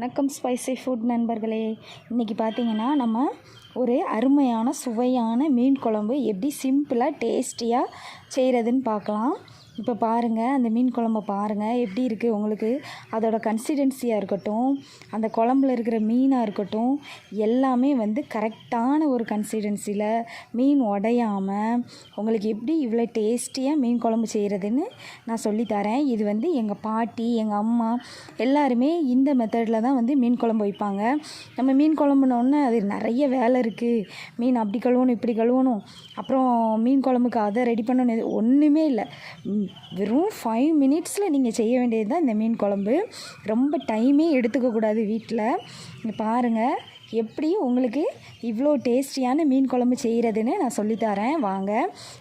வணக்கம் spicy food நண்பர்களே. இன்றைக்கி பார்த்தீங்கன்னா நம்ம ஒரு அருமையான சுவையான மீன் குழம்பு எப்படி சிம்பிளாக டேஸ்டியாக செய்கிறதுன்னு பார்க்கலாம். இப்போ பாருங்கள் அந்த மீன் குழம்ப பாருங்கள் எப்படி இருக்குது உங்களுக்கு? அதோட கன்சிடென்சியாக இருக்கட்டும் அந்த குழம்புல இருக்கிற மீனாக இருக்கட்டும் எல்லாமே வந்து கரெக்டான ஒரு கன்சிஸ்டன்சியில் மீன் உடையாமல் உங்களுக்கு எப்படி இவ்வளோ டேஸ்டியாக மீன் குழம்பு செய்கிறதுன்னு நான் சொல்லித்தரேன் இது வந்து எங்கள் பாட்டி எங்கள் அம்மா எல்லாருமே இந்த மெத்தடில் தான் வந்து மீன் குழம்பு வைப்பாங்க. நம்ம மீன் குழம்புனோடனே அது நிறைய வேலை இருக்குது மீன் அப்படி கழுவணும் இப்படி கழுவணும். அப்புறம் மீன் குழம்புக்கு அதை ரெடி பண்ணணும். ஒன்றுமே இல்லை. வெறும் ஃபைவ் மினிட்ஸில் நீங்கள் செய்ய வேண்டியது தான் இந்த மீன் குழம்பு. ரொம்ப டைமே எடுத்துக்கக்கூடாது வீட்டில் பாருங்கள் எப்படி உங்களுக்கு இவ்வளோ டேஸ்டியான மீன் குழம்பு செய்கிறதுன்னு நான் சொல்லித்தரேன் வாங்க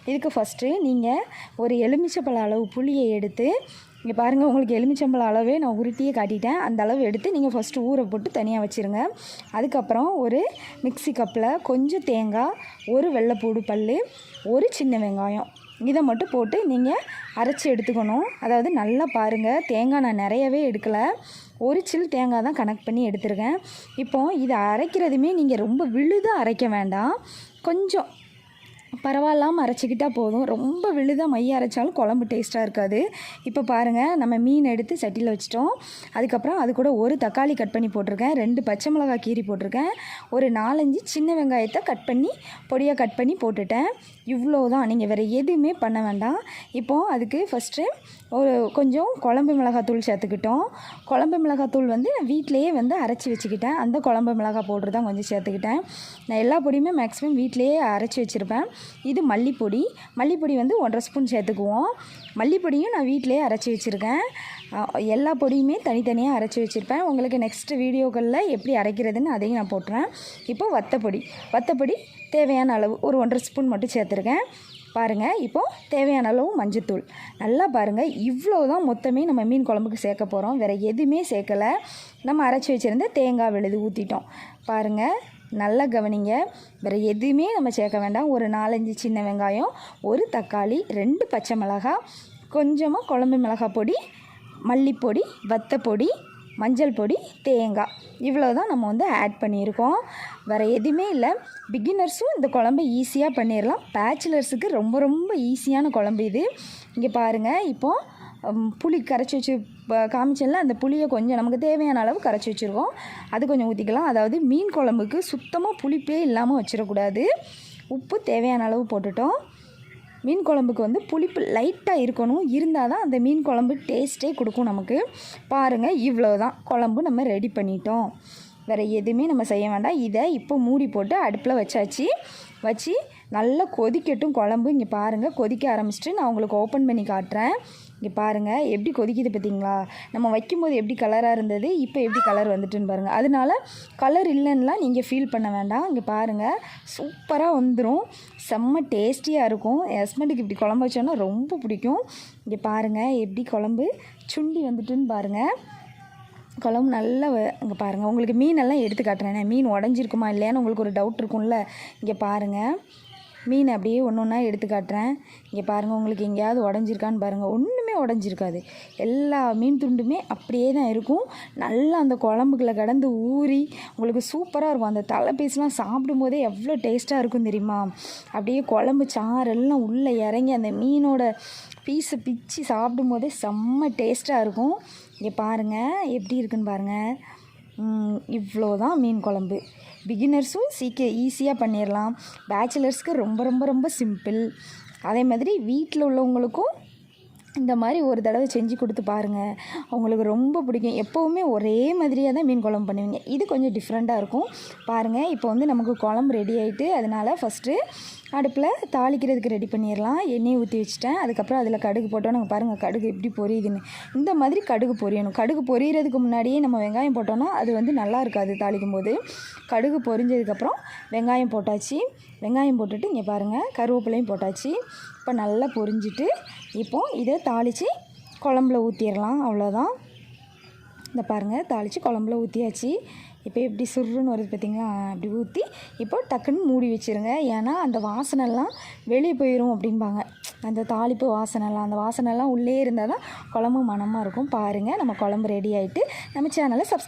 இதுக்கு ஃபஸ்ட்டு நீங்கள் ஒரு எலுமிச்சப்பழ அளவு புளியை எடுத்து இங்கே பாருங்கள் உங்களுக்கு எலுமிச்சம்பழம் அளவே நான் உருட்டியே காட்டிட்டேன். அந்த அளவு எடுத்து நீங்கள் ஃபஸ்ட்டு ஊற போட்டு தனியாக வச்சுருங்க. அதுக்கப்புறம் ஒரு மிக்ஸி கப்பில் கொஞ்சம் தேங்காய் ஒரு வெள்ளைப்பூடு பல் ஒரு சின்ன வெங்காயம். இதை மட்டும் போட்டு நீங்கள் அரைச்சி எடுத்துக்கணும். அதாவது நல்லா பாருங்கள் தேங்காய் நான் நிறையவே எடுக்கலை. ஒரு சில் தேங்காய் தான் கனெக்ட் பண்ணி எடுத்திருக்கேன். இப்போ இதை அரைக்கிறதுமே நீங்கள் ரொம்ப விழுதாக அரைக்க வேண்டாம். கொஞ்சம் பரவாயில்லாமல் அரைச்சிக்கிட்டால் போதும். ரொம்ப விழுதாக மைய அரைச்சாலும் குழம்பு டேஸ்ட்டாக இருக்காது. இப்போ பாருங்கள் நம்ம மீன் எடுத்து சட்டியில் வச்சிட்டோம். அதுக்கப்புறம் அது கூட ஒரு தக்காளி கட் பண்ணி போட்டிருக்கேன். ரெண்டு பச்சை மிளகாய் கீரி போட்டிருக்கேன். ஒரு நாலஞ்சு சின்ன வெங்காயத்தை கட் பண்ணி பொடியாக கட் பண்ணி போட்டுட்டேன். இவ்வளோ தான் நீங்கள் வேறு எதுவுமே பண்ண வேண்டாம். இப்போது அதுக்கு ஃபஸ்ட்டு ஒரு கொஞ்சம் குழம்பு மிளகாத்தூள் சேர்த்துக்கிட்டோம். குழம்பு மிளகாத்தூள் வந்து நான் வீட்டிலையே வந்து அரைச்சி வச்சுக்கிட்டேன். அந்த குழம்பு மிளகாய் பவுட்ரு தான் கொஞ்சம் சேர்த்துக்கிட்டேன். நான் எல்லா பொடியுமே மேக்ஸிமம் வீட்டிலையே அரைச்சி வச்சுருப்பேன். இது மல்லிப்பொடி. மல்லிப்பொடி வந்து ஒன்றரை ஸ்பூன் சேர்த்துக்குவோம். மல்லிப்பொடியும் நான் வீட்டிலையே அரைச்சி வச்சுருக்கேன். எல்லா பொடியுமே தனித்தனியாக அரைச்சி வச்சுருப்பேன். உங்களுக்கு நெக்ஸ்ட் வீடியோக்களில் எப்படி அரைக்கிறதுன்னு அதையும் நான் போட்டுறேன். இப்போ வத்தப்பொடி. வத்தப்பொடி தேவையான அளவு ஒரு ஒன்றரை ஸ்பூன் மட்டும் சேர்த்துருக்கேன். பாருங்கள் இப்போது தேவையான அளவு மஞ்சத்தூள். நல்லா பாருங்கள் இவ்வளோ தான் மொத்தமே நம்ம மீன் குழம்புக்கு சேர்க்க போகிறோம் வேறு எதுவுமே சேர்க்கலை. நம்ம அரைச்சி வச்சுருந்த தேங்காய் விழுது ஊற்றிட்டோம் பாருங்கள் நல்லா கவனிங்க. வேறு எதுவுமே நம்ம சேர்க்க வேண்டாம். ஒரு நாலஞ்சு சின்ன வெங்காயம் ஒரு தக்காளி ரெண்டு பச்சை மிளகாய் கொஞ்சமாக குழம்பு மிளகாய் பொடி மல்லிப்பொடி வத்தப்பொடி மஞ்சள் பொடி தேங்காய். இவ்வளோ தான் நம்ம வந்து ஆட் பண்ணியிருக்கோம். வேறு எதுவுமே இல்லை. பிகினர்ஸும் இந்த குழம்பு ஈஸியாக பண்ணிடலாம். பேச்சுலர்ஸுக்கு ரொம்ப ரொம்ப ஈஸியான குழம்பு இது. இங்கே பாருங்கள் இப்போது புளி கரைச்சி வச்சு காமிச்சல அந்த புளியை கொஞ்சம் நமக்கு தேவையான அளவு கரைச்சி வச்சுருக்கோம். அது கொஞ்சம் ஊற்றிக்கலாம் அதாவது மீன் குழம்புக்கு சுத்தமாக புளிப்பே இல்லாமல் வச்சிடக்கூடாது. உப்பு தேவையான அளவு போட்டுட்டோம். மீன் குழம்புக்கு வந்து புளிப்பு லைட்டாக இருக்கணும். இருந்தால் தான் அந்த மீன் குழம்பு டேஸ்ட்டே கொடுக்கும் நமக்கு. பாருங்கள் இவ்வளோ தான் குழம்பு நம்ம ரெடி பண்ணிட்டோம். வேறு எதுவுமே நம்ம செய்ய வேண்டாம். இதை இப்போ மூடி போட்டு அடுப்பில் வச்சாச்சு. வச்சு நல்லா கொதிக்கட்டும் குழம்பு. இங்கே பாருங்கள் கொதிக்க ஆரம்பிச்சிட்டு நான் உங்களுக்கு ஓப்பன் பண்ணி காட்டுறேன். இங்கே பாருங்கள் எப்படி கொதிக்குது பார்த்தீங்களா? நம்ம வைக்கும்போது எப்படி கலராக இருந்தது இப்போ எப்படி கலர் வந்துட்டுன்னு பாருங்கள் அதனால கலர் இல்லைன்னா நீங்கள் ஃபீல் பண்ண வேண்டாம். இங்கே பாருங்கள் சூப்பராக வந்துடும் செம்ம டேஸ்டியாக இருக்கும். என் ஹஸ்பண்டுக்கு இப்படி குழம்பு வச்சோன்னா ரொம்ப பிடிக்கும். இங்கே பாருங்கள் எப்படி குழம்பு சுண்டி வந்துட்டுன்னு பாருங்கள் குழம்பு நல்லா இங்கே பாருங்கள் உங்களுக்கு மீனெல்லாம் எடுத்து காட்டுறேன். மீன் உடஞ்சிருக்குமா இல்லையான்னு உங்களுக்கு ஒரு டவுட் இருக்கும்ல. இங்கே பாருங்கள் மீன் அப்படியே ஒன்று ஒன்றா எடுத்து காட்டுறேன். இங்கே பாருங்கள் உங்களுக்கு எங்கேயாவது உடஞ்சிருக்கான்னு பாருங்கள் ஒன்றுமே உடஞ்சிருக்காது. எல்லா மீன் துண்டுமே அப்படியே தான் இருக்கும். நல்லா அந்த குழம்புக்குள்ள கடந்து ஊறி உங்களுக்கு சூப்பராக இருக்கும். அந்த தலை பீஸ்லாம் சாப்பிடும்போதே எவ்வளோ டேஸ்ட்டாக இருக்கும் தெரியுமா? அப்படியே குழம்பு சாரெல்லாம் உள்ளே இறங்கி அந்த மீனோட பீஸை பிச்சு சாப்பிடும்போதே செம்ம டேஸ்ட்டாக இருக்கும். இங்கே பாருங்கள் எப்படி இருக்குன்னு பாருங்கள் இவ்வளோ தான் மீன் குழம்பு. பிகினர்ஸும் சீக்கிர ஈஸியாக பண்ணிடலாம் பேச்சுலர்ஸ்க்கு ரொம்ப ரொம்ப ரொம்ப சிம்பிள் அதே மாதிரி வீட்டில் உள்ளவங்களுக்கும் இந்த மாதிரி ஒரு தடவை செஞ்சு கொடுத்து பாருங்கள் அவங்களுக்கு ரொம்ப பிடிக்கும். எப்போவுமே ஒரே மாதிரியாக தான் மீன் குழம்பு பண்ணுவீங்க. இது கொஞ்சம் டிஃப்ரெண்ட்டாக இருக்கும். பாருங்கள் இப்போ வந்து நமக்கு குழம்பு ரெடி ஆகிட்டு அதனால் ஃபஸ்ட்டு அடுப்பில் தாளிக்கிறதுக்கு ரெடி பண்ணிடலாம். எண்ணெய் ஊற்றி வச்சுட்டேன். அதுக்கப்புறம் அதில் கடுகு போட்டோம் நாங்கள் பாருங்கள் கடுகு எப்படி பொரியுதுன்னு. இந்த மாதிரி கடுகு பொரியணும். கடுகு பொரியறதுக்கு முன்னாடியே நம்ம வெங்காயம் போட்டோன்னா அது வந்து நல்லா இருக்காது தாளிக்கும் போது கடுகு பொரிஞ்சதுக்கப்புறம் வெங்காயம் போட்டாச்சு. வெங்காயம் போட்டுட்டு இங்கே பாருங்கள் கருவேப்பிலையும் போட்டாச்சு. இப்போ நல்லா பொரிஞ்சிட்டு இப்போ இதை தாளித்து குழம்புல ஊற்றிடலாம் அவ்வளோதான் இந்த பாருங்கள் தாளித்து குழம்புல ஊற்றியாச்சு இப்போ எப்படி சுருன்னு வருது பார்த்திங்களா? அப்படி ஊற்றி இப்போ டக்குன்னு மூடி வச்சிருங்க. ஏன்னா அந்த வாசனைலாம் வெளியே போயிடும் அப்படிம்பாங்க. அந்த தாளிப்பு வாசனைலாம் அந்த வாசனைலாம் உள்ளே இருந்தால் தான் குழம்பு மணமாக இருக்கும். பாருங்கள் நம்ம குழம்பு ரெடி ஆகிட்டு நம்ம சேனலை சப்ஸ்கிரைப்